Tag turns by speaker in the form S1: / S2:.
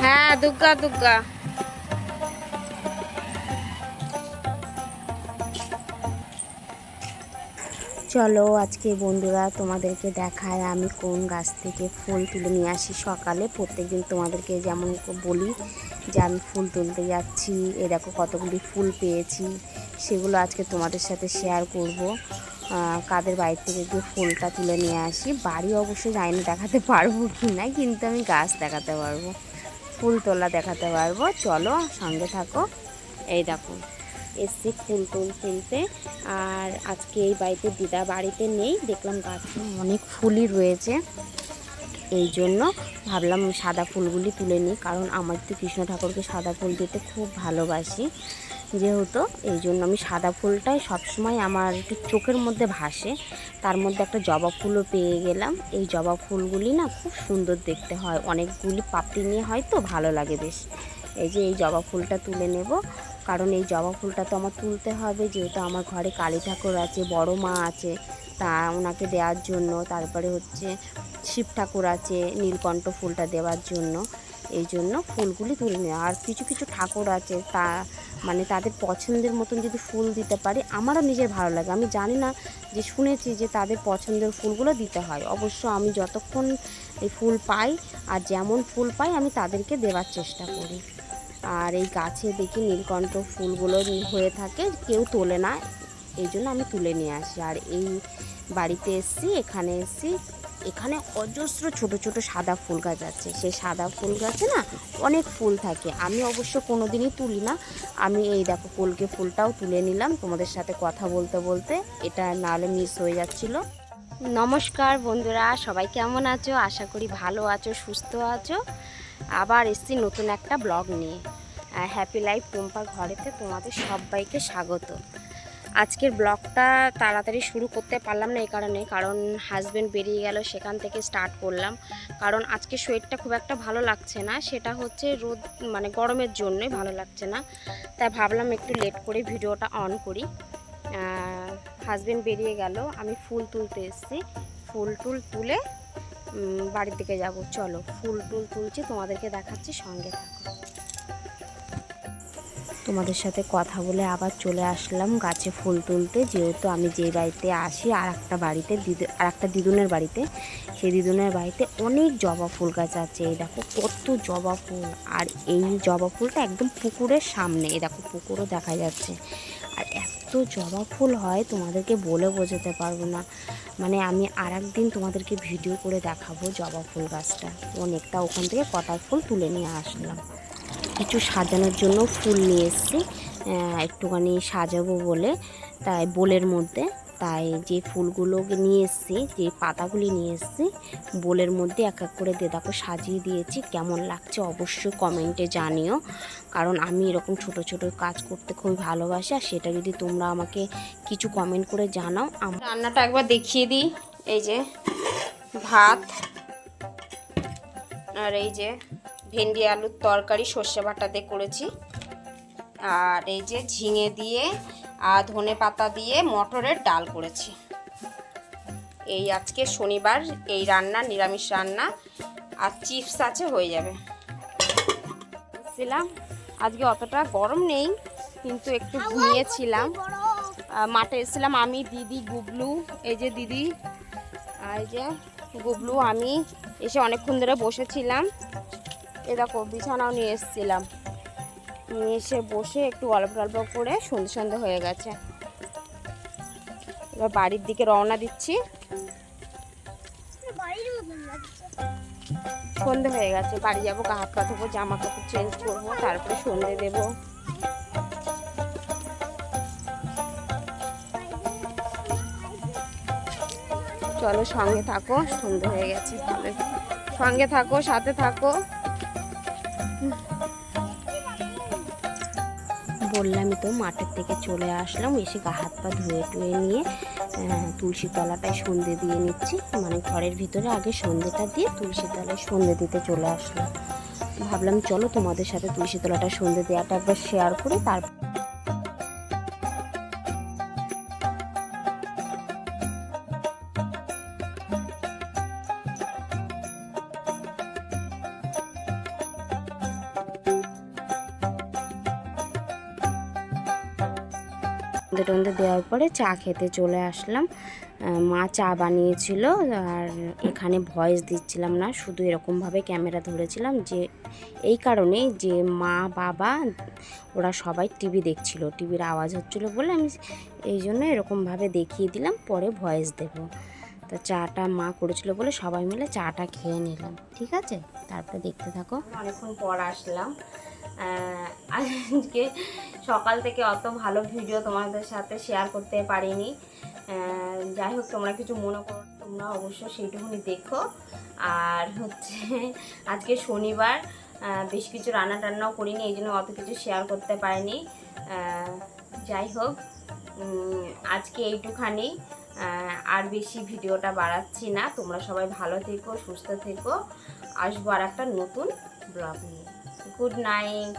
S1: হ্যাঁ দুর্গা দুর্গা চলো আজকে বন্ধুরা তোমাদেরকে দেখায় আমি কোন গাছ থেকে ফুল তুলে নিয়ে আসি সকালে। প্রত্যেকদিন তোমাদেরকে যেমন বলি যে আমি ফুল তুলতে যাচ্ছি, এ দেখো কতগুলি ফুল পেয়েছি, সেগুলো আজকে তোমাদের সাথে শেয়ার করব। কাদের বাড়ি থেকে গিয়ে ফুলটা তুলে নিয়ে আসি। বাড়ি অবশ্যই যাই না দেখাতে পারব কি না, কিন্তু আমি গাছ দেখাতে পারব, ফুল তোলা দেখাতে পারব। চলো সঙ্গে থাকো। এই দেখো। এসছি ফুল টুল তুলতে আর আজকে এই বাড়িতে দিদা বাড়িতে নেই, দেখলাম গাছে অনেক ফুলই রয়েছে। এই জন্য ভাবলাম সাদা ফুলগুলি তুলে নিই, কারণ আমার তো কৃষ্ণ ঠাকুরকে সাদা ফুল দিতে খুব ভালোবাসি যেহেতু। এই জন্য আমি সাদা ফুলটাই সবসময় আমার একটু চোখের মধ্যে ভাসে। তার মধ্যে একটা জবা ফুলও পেয়ে গেলাম। এই জবা ফুলগুলি না খুব সুন্দর দেখতে হয়, অনেকগুলি পাপড়ি নিয়ে হয় তো, ভালো লাগে বেশ। এই যে এই জবা ফুলটা তুলে নেব। কারণ এই জবা ফুলটা তো আমার তুলতে হবে, যেহেতু আমার ঘরে কালী ঠাকুর আছে, বড় মা আছে, তা ওনাকে দেওয়ার জন্য, তারপরে হচ্ছে শিব ঠাকুর আছে, নীলকণ্ঠ ফুলটা দেওয়ার জন্য, এই জন্য ফুলগুলি তুলে নেওয়া। আর কিছু কিছু ঠাকুর আছে, তা মানে তাদের পছন্দের মতন যদি ফুল দিতে পারি, আমারও নিজের ভালো লাগে। আমি জানি না যে শুনেছি যে তাদের পছন্দের ফুলগুলো দিতে হয়। অবশ্য আমি যতক্ষণ এই ফুল পাই আর যেমন ফুল পাই, আমি তাদেরকে দেওয়ার চেষ্টা করি। আর এই গাছে দেখি নীলকণ্ঠ ফুলগুলো হয়ে থাকে, কেউ তোলে না। এই জন্য আমি তুলে নিয়ে আসি। আর এই বাড়িতে এসছি, এখানে এসছি। এখানে অজস্র ছোট ছোট সাদা ফুল গাছ আছে। সেই সাদা ফুল গাছে না অনেক ফুল থাকে। আমি অবশ্য কোনো দিনই তুলি না। আমি এই দেখো কলকে ফুলটাও তুলে নিলাম তোমাদের সাথে কথা বলতে বলতে। এটা নাহলে মিস হয়ে যাচ্ছিল। নমস্কার বন্ধুরা, সবাই কেমন আছো? আশা করি ভালো আছো, সুস্থ আছো। আবার এসছি নতুন একটা ব্লগ নিয়ে। হ্যাপি লাইফ টুম্পা ঘরেতে তোমাদের সবাইকে স্বাগত। আজকের ব্লগটা তাড়াতাড়ি শুরু করতে পারলাম না এই কারণে, কারণ হাজব্যান্ড বেরিয়ে গেল, সেখান থেকে স্টার্ট করলাম। কারণ আজকে শরীরটা খুব একটা ভালো লাগছে না, সেটা হচ্ছে রোদ মানে গরমের জন্যই ভালো লাগছে না। তাই ভাবলাম একটু লেট করে ভিডিওটা অন করি। হাজব্যান্ড বেরিয়ে গেল, আমি ফুল তুলতে এসেছি। ফুল টুল তুলে বাড়ির দিকে যাব। চলো, ফুল টুল তুলছি, তোমাদেরকে দেখাচ্ছি, সঙ্গে থাকো। তোমাদের সাথে কথা বলে আবার চলে আসলাম গাছে ফুল তুলতে। যেহেতু আমি যে বাড়িতে আসি, আর একটা বাড়িতে দিদি আর একটা দিদুনের বাড়িতে, সেই দিদুনের বাড়িতে অনেক জবা ফুল গাছ আছে। এই দেখো, কত জবা ফুল। আর এই জবা ফুলটা একদম পুকুরের সামনে, এই দেখো, পুকুরও দেখা যাচ্ছে। আর এত জবা ফুল হয়, তোমাদেরকে বলে বোঝাতে পারব না। মানে আমি আর একদিন তোমাদেরকে ভিডিও করে দেখাবো জবা ফুল গাছটা। অনেকটা ওখান থেকে কটার ফুল তুলে নিয়ে আসলাম। কিছু সাজানোর জন্য ফুল নিয়ে এসেছি একটুখানি সাজাবো বলে, তাই বোলের মধ্যে। তাই যে ফুলগুলো নিয়ে এসেছি, যে পাতাগুলি নিয়ে এসেছি, বোলের মধ্যে এক এক করে দিয়ে দেখো সাজিয়ে দিয়েছি। কেমন লাগছে অবশ্যই কমেন্টে জানিও। কারণ আমি এরকম ছোট ছোট কাজ করতে খুবই ভালোবাসি, আর সেটা যদি তোমরা আমাকে কিছু কমেন্ট করে জানাও আমার রান্নাটা একবার দেখিয়ে দিই। এই যে ভাত, আর এই যে ভেন্ডি আলুর তরকারি, সর্ষে বাটা দিয়ে করেছি। আর এই যে ঝিঙে দিয়ে আর ধনে পাতা দিয়ে মটরের ডাল করেছি। এই আজকে শনিবার এই রান্না, নিরামিষ রান্না আর চিপস আছে, হয়ে যাবে। ছিলাম আজকে অতটা গরম নেই, কিন্তু একটু ঘুমিয়েছিলাম। মাঠে এসেছিলাম আমি, দিদি গুবলু এই যে দিদি, আর এই যে গুবলু আমি এসে অনেকক্ষণ ধরে বসেছিলাম। এ বিছানাও নিয়ে এসেছিলাম। নিয়ে এসে বসে একটু অল্প অল্প করে সন্ধে সন্ধে হয়ে গেছে। এবার বাড়ির দিকে রওনা দিচ্ছি। সন্ধে হয়ে গেছে, বাড়ি যাব, গা পা ধোবো, জামা কাপড় চেঞ্জ করব, তারপরে সন্ধে দেবো। চলো সঙ্গে থাকো, সন্ধে হয়ে গেছে সঙ্গে থাকো, সাথে থাকো। বললামই তো, মাঠের থেকে চলে আসলাম, এসে গা হাত পা ধুয়ে টুয়ে নিয়ে তুলসী তলাটায় সন্ধে দিয়ে নিচ্ছি। মানে ঘরের ভিতরে আগে সন্ধেটা দিয়ে তুলসী তলায় সন্ধে দিতে চলে আসলাম। ভাবলাম চলো তোমাদের সাথে তুলসী তলাটা সন্ধে দেওয়াটা একবার শেয়ার করি, তারপর টন্ধে দেওয়ার পরে চা খেতে চলে আসলাম। মা চা বানিয়েছিল আর এখানে ভয়েস দিচ্ছিলাম না, শুধু এরকমভাবে ক্যামেরা ধরেছিলাম যে, এই কারণে যে মা, বাবা, ওরা সবাই টিভি দেখছিল। টিভির আওয়াজ হচ্ছিল বলে আমি এই জন্য এরকমভাবে দেখিয়ে দিলাম, পরে ভয়েস দেব। তো চাটা মা করেছিল বলে সবাই মিলে চাটা খেয়ে নিলাম, ঠিক আছে? তারপরে দেখতে থাকো। অনেকক্ষণ পর আসলাম। আজকে সকাল থেকে অত ভালো ভিডিও তোমাদের সাথে শেয়ার করতে পারিনি। যাই হোক, তোমরা কিছু মনে করো, তোমরা অবশ্যই সেইটুকুনি দেখো। আর হচ্ছে, আজকে শনিবার বেশ কিছু রান্না টান্নাও করিনি, এই জন্য অত কিছু শেয়ার করতে পারিনি। যাই হোক আজকে এইটুখানি। আর বেশি ভিডিওটা বাড়াচ্ছি না। তোমরা সবাই ভালো থেকো, সুস্থ থেকো। আসব আর একটা নতুন ব্লগ নিয়ে। Good night